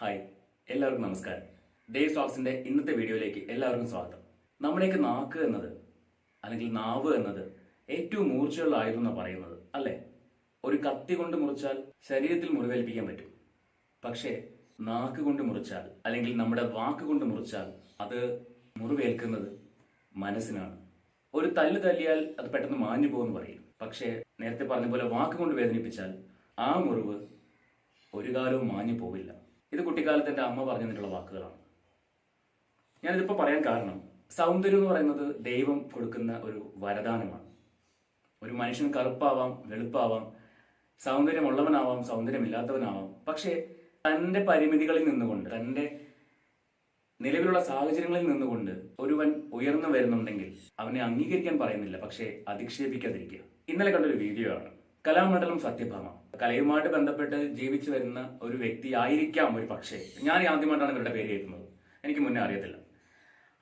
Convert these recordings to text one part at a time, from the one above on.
Hi എല്ലാവർക്കും നമസ്കാരം. Day സ്റ്റോക്സിന്റെ ഇന്നത്തെ വീഡിയോയിലേക്ക് എല്ലാവർക്കും സ്വാഗതം. നമ്മുടെയൊക്കെ നാക്ക് എന്നത് അല്ലെങ്കിൽ നാവ് എന്നത് ഏറ്റവും മൂർച്ചയുള്ള ആയുധം പറയുന്നത് അല്ലേ? ഒരു കത്തി കൊണ്ട് മുറിച്ചാൽ ശരീരത്തിൽ മുറിവേൽപ്പിക്കാൻ പറ്റും. പക്ഷേ നാക്ക് കൊണ്ട് മുറിച്ചാൽ അല്ലെങ്കിൽ നമ്മുടെ വാക്ക് കൊണ്ട് മുറിച്ചാൽ അത് മുറിവേൽക്കുന്നത് മനസ്സിനാണ്. ഒരു തല്ല് തല്ലിയാൽ അത് പെട്ടെന്ന് മാഞ്ഞു പോകുമെന്ന് പറയും. പക്ഷേ നേരത്തെ പറഞ്ഞ പോലെ വാക്ക് കൊണ്ട് വേദനിപ്പിച്ചാൽ ആ മുറിവ് ഒരു കാലവും മാഞ്ഞു പോവില്ല. ഇത് കുട്ടിക്കാലത്ത് എന്റെ അമ്മ പറഞ്ഞു തന്നിട്ടുള്ള വാക്കുകളാണ്. ഞാനിതിപ്പോൾ പറയാൻ കാരണം സൗന്ദര്യം എന്ന് പറയുന്നത് ദൈവം കൊടുക്കുന്ന ഒരു വരദാനമാണ്. ഒരു മനുഷ്യൻ കറുപ്പാവാം വെളുപ്പാവാം സൗന്ദര്യമുള്ളവനാവാം സൗന്ദര്യമില്ലാത്തവനാവാം. പക്ഷേ തന്റെ പരിമിതികളിൽ നിന്നുകൊണ്ട് തന്റെ നിലവിലുള്ള സാഹചര്യങ്ങളിൽ നിന്നുകൊണ്ട് ഒരുവൻ ഉയർന്നു വരുന്നുണ്ടെങ്കിൽ അവനെ അംഗീകരിക്കാൻ പറയുന്നില്ല പക്ഷേ അധിക്ഷേപിക്കാതിരിക്കുക. ഇന്നലെ കണ്ടൊരു വീഡിയോ ആണ് കലാമണ്ഡലം സത്യഭാമ. കലയുമായിട്ട് ബന്ധപ്പെട്ട് ജീവിച്ചു വരുന്ന ഒരു വ്യക്തി ആയിരിക്കാം ഒരു പക്ഷേ. ഞാൻ ആദ്യമായിട്ടാണ് ഇവരുടെ പേര് കേൾക്കുന്നത്. എനിക്ക് മുന്നേ അറിയത്തില്ല.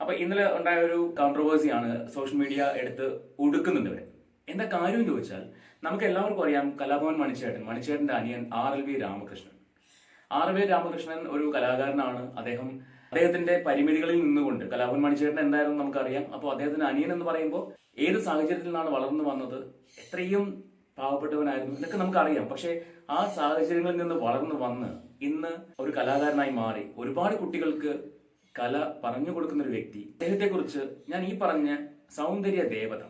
അപ്പൊ ഇന്നലെ ഉണ്ടായ ഒരു കോൺട്രവേഴ്സിയാണ് സോഷ്യൽ മീഡിയ എടുത്ത് ഉടുക്കുന്നുണ്ട് ഇവരെ. എന്താ കാര്യം ചോദിച്ചാൽ നമുക്ക് എല്ലാവർക്കും അറിയാം കലാഭവൻ മണിച്ചേട്ടൻ മണിച്ചേട്ടന്റെ അനിയൻ R L V Ramakrishnan. R L V Ramakrishnan ഒരു കലാകാരനാണ്. അദ്ദേഹം അദ്ദേഹത്തിന്റെ പരിമിതികളിൽ നിന്നുകൊണ്ട് കലാഭവൻ മണിച്ചേട്ടൻ എന്തായിരുന്നു നമുക്കറിയാം. അപ്പോൾ അദ്ദേഹത്തിന്റെ അനിയൻ എന്ന് പറയുമ്പോൾ ഏത് സാഹചര്യത്തിൽ നിന്നാണ് വളർന്നു വന്നത്? എത്രയും പാവപ്പെട്ടവനായിരുന്നു. ഇതൊക്കെ നമുക്കറിയാം. പക്ഷേ ആ സാഹചര്യങ്ങളിൽ നിന്ന് വളർന്നു വന്ന് ഇന്ന് ഒരു കലാകാരനായി മാറി. ഒരുപാട് കുട്ടികൾക്ക് കല പറഞ്ഞു കൊടുക്കുന്ന ഒരു വ്യക്തി. അദ്ദേഹത്തെക്കുറിച്ച് ഞാൻ ഈ പറഞ്ഞ സൗന്ദര്യ ദേവത.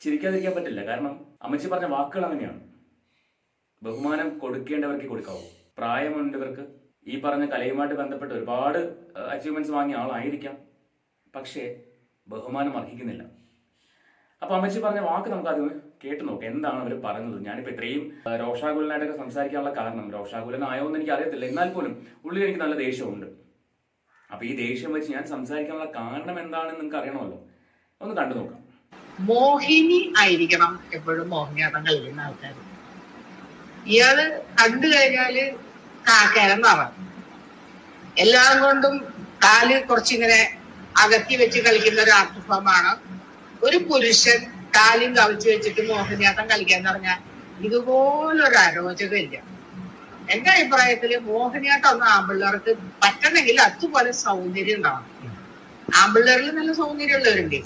ചിരിക്കാതിരിക്കാൻ പറ്റില്ല. കാരണം അമ്മച്ചി പറഞ്ഞ വാക്കുകൾ അങ്ങനെയാണ്. ബഹുമാനം കൊടുക്കേണ്ടവർക്ക് കൊടുക്കാവൂ. പ്രായമുണ്ടവർക്ക് ഈ പറഞ്ഞ കലയുമായിട്ട് ബന്ധപ്പെട്ട് ഒരുപാട് അച്ചീവ്മെന്റ്സ് വാങ്ങിയ ആളായിരിക്കാം. പക്ഷേ ബഹുമാനം അർഹിക്കുന്നില്ല. അപ്പൊ അമ്മച്ചി പറഞ്ഞ വാക്ക് നമുക്ക് അതിന് കേട്ടു നോക്കാം. എന്താണ് അവർ പറഞ്ഞത് ഞാനിപ്പോ ഇത്രയും രോഷാകുലനായിട്ടൊക്കെ സംസാരിക്കാനുള്ള കാരണം രോഷാകുലനായോ എന്ന് എനിക്ക് അറിയത്തില്ല എന്നാൽ പോലും ഉള്ളിൽ എനിക്ക് നല്ല ദേഷ്യമുണ്ട്. അപ്പൊ ഈ ദേഷ്യം വെച്ച് ഞാൻ സംസാരിക്കാനുള്ള കാരണം എന്താണെന്ന് നിങ്ങൾക്ക് അറിയണമല്ലോ. ഒന്ന് കണ്ടു നോക്കാം. മോഹിനി ആയിരിക്കണം എപ്പോഴും മോഹിനിയാട്ടം കളിക്കുന്ന ആൾക്കാർ ഇയാൾ കണ്ടു കഴിഞ്ഞാൽ കാക്കേരം എല്ലാം കൊണ്ടും കാൽ കുറച്ചിങ്ങനെ അകത്തി വെച്ച് കളിക്കുന്ന ഒരു ആർട്ട് ഫോമാണ് ഒരു പുരുഷൻ കാലും കവിച്ചു വെച്ചിട്ട് മോഹിനിയാട്ടം കളിക്കാന്ന് പറഞ്ഞാൽ ഇതുപോലൊരു അരോചകമില്ല. എന്റെ അഭിപ്രായത്തിൽ മോഹിനിയാട്ടം ഒന്നും ആമ്പിള്ളേർക്ക് പറ്റണമെങ്കിൽ അതുപോലെ സൗന്ദര്യം ഉണ്ടാവണം. ആമ്പിള്ളേരിൽ നല്ല സൗന്ദര്യമുള്ളവരുണ്ട്.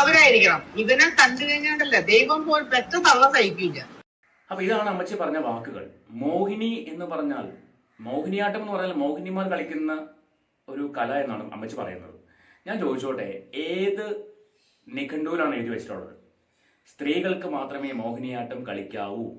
അവരായിരിക്കണം. ഇവനെ കണ്ടു കഴിഞ്ഞാണ്ടല്ല ദൈവം പോൽ പെറ്റ തള്ള സഹിക്കില്ല. അപ്പൊ ഇതാണ് അമ്മച്ചി പറഞ്ഞ വാക്കുകൾ. മോഹിനി എന്ന് പറഞ്ഞാൽ മോഹിനിയാട്ടം എന്ന് പറഞ്ഞാൽ മോഹിനിമാർ കളിക്കുന്ന ഒരു കല എന്നാണ് അമ്മച്ചി പറയുന്നത്. ഞാൻ ചോദിച്ചോട്ടെ ഏത് നിഘണ്ടുവിലാണ് എഴുതി വെച്ചിട്ടുള്ളത്. സ്ത്രീകൾക്ക് മാത്രമേ മോഹിനിയാട്ടം കളിക്കാവൂ.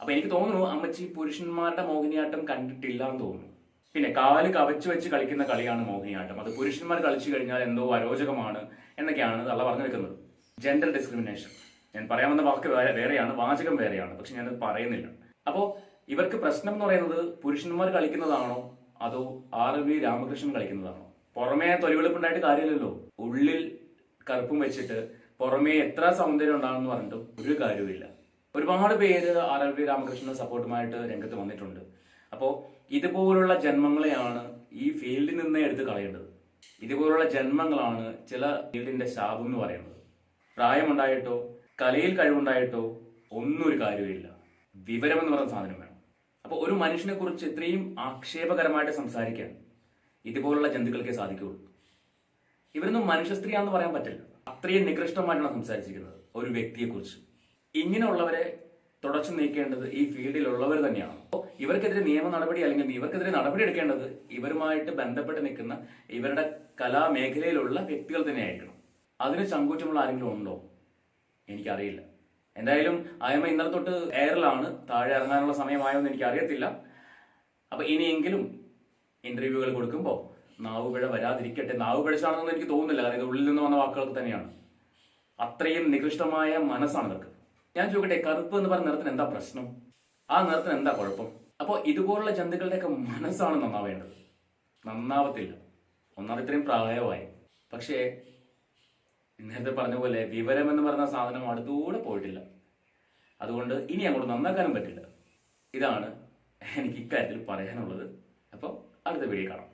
അപ്പൊ എനിക്ക് തോന്നുന്നു അമ്മച്ചി പുരുഷന്മാരുടെ മോഹിനിയാട്ടം കണ്ടിട്ടില്ല എന്ന് തോന്നുന്നു. പിന്നെ കാൽ കവച്ചു വെച്ച് കളിക്കുന്ന കളിയാണ് മോഹിനിയാട്ടം. അത് പുരുഷന്മാർ കളിച്ചു കഴിഞ്ഞാൽ എന്തോ അരോചകമാണ് എന്നൊക്കെയാണ് തള്ള പറഞ്ഞു വെക്കുന്നത്. ജെൻഡർ ഡിസ്ക്രിമിനേഷൻ ഞാൻ പറയാൻ വന്ന വാക്ക് വേറെ- വേറെയാണ് വാചകം വേറെയാണ് പക്ഷെ ഞാനത് പറയുന്നില്ല. അപ്പോൾ ഇവർക്ക് പ്രശ്നം എന്ന് പറയുന്നത് പുരുഷന്മാർ കളിക്കുന്നതാണോ? അതോ ആർ വി രാമകൃഷ്ണൻ കളിക്കുന്നതാണോ? പുറമേ തൊലിവെളുപ്പുണ്ടായിട്ട് കാര്യമില്ലല്ലോ. ഉള്ളിൽ കറുപ്പും വെച്ചിട്ട് പുറമേ എത്ര സൗന്ദര്യം ഉണ്ടാകുമെന്ന് പറഞ്ഞിട്ടും ഒരു കാര്യവുമില്ല. ഒരുപാട് പേര് ആർ എൽ വി രാമകൃഷ്ണൻ സപ്പോർട്ടുമായിട്ട് രംഗത്ത് വന്നിട്ടുണ്ട്. അപ്പോൾ ഇതുപോലുള്ള ജന്മങ്ങളെയാണ് ഈ ഫീൽഡിൽ നിന്ന് എടുത്ത് കളയേണ്ടത്. ഇതുപോലുള്ള ജന്മങ്ങളാണ് ചില ഫീൽഡിന്റെ ശാപം എന്ന് പറയുന്നത്. പ്രായമുണ്ടായിട്ടോ കലയിൽ കഴിവുണ്ടായിട്ടോ ഒന്നും ഒരു കാര്യമില്ല വിവരം എന്ന് പറയുന്ന സാധനം വേണം. അപ്പോൾ ഒരു മനുഷ്യനെ കുറിച്ച് ഇത്രയും ആക്ഷേപകരമായിട്ട് സംസാരിക്കാൻ ഇതുപോലുള്ള ജന്തുക്കൾക്കേ സാധിക്കുകയുള്ളൂ. ഇവരൊന്നും മനുഷ്യ സ്ത്രീയാന്ന് പറയാൻ പറ്റില്ല. അത്രയും നികൃഷ്ടമായിട്ടാണ് സംസാരിച്ചിരിക്കുന്നത് ഒരു വ്യക്തിയെക്കുറിച്ച്. ഇങ്ങനെയുള്ളവരെ തുടച്ചു നീക്കേണ്ടത് ഈ ഫീൽഡിലുള്ളവർ തന്നെയാണ്. ഇവർക്കെതിരെ നിയമ നടപടി അല്ലെങ്കിൽ ഇവർക്കെതിരെ നടപടി എടുക്കേണ്ടത് ഇവരുമായിട്ട് ബന്ധപ്പെട്ട് നിൽക്കുന്ന ഇവരുടെ കലാമേഖലയിലുള്ള വ്യക്തികൾ തന്നെയായിരിക്കണം. അതിന് ചങ്കൂറ്റമുള്ള ആരെങ്കിലും ഉണ്ടോ? എനിക്കറിയില്ല. എന്തായാലും അയമ ഇന്നലെ തൊട്ട് എയറിലാണ്. താഴെ ഇറങ്ങാനുള്ള സമയമായോ എന്ന് എനിക്കറിയത്തില്ല. അപ്പൊ ഇനിയെങ്കിലും ഇന്റർവ്യൂകൾ കൊടുക്കുമ്പോൾ നാവ് പിഴ വരാതിരിക്കട്ടെ. നാവ് പിഴച്ചാണെന്ന് എനിക്ക് തോന്നുന്നില്ല. കാരണം ഇത് ഉള്ളിൽ നിന്ന് വന്ന വാക്കുകൾക്ക് തന്നെയാണ്. അത്രയും നികൃഷ്ടമായ മനസ്സാണ് ഇവർക്ക്. ഞാൻ ചോദിക്കട്ടെ കറുപ്പ് എന്ന് പറഞ്ഞ നിറത്തിന് എന്താ പ്രശ്നം? ആ നിറത്തിന് എന്താ കുഴപ്പം? അപ്പോൾ ഇതുപോലുള്ള ജന്തുക്കളുടെയൊക്കെ മനസ്സാണ് നന്നാവേണ്ടത്. നന്നാവത്തില്ല. ഒന്നാമത് ഇത്രയും പ്രായമായി. പക്ഷേ നേരത്തെ പറഞ്ഞ പോലെ വിവരം എന്ന് പറഞ്ഞ സാധനം അടുത്തൂടെ പോയിട്ടില്ല. അതുകൊണ്ട് ഇനി അങ്ങോട്ട് നന്നാക്കാനും പറ്റില്ല. ഇതാണ് എനിക്ക് ഇക്കാര്യത്തിൽ പറയാനുള്ളത്. അപ്പോൾ അടുത്ത വീഡിയോ കാണാം.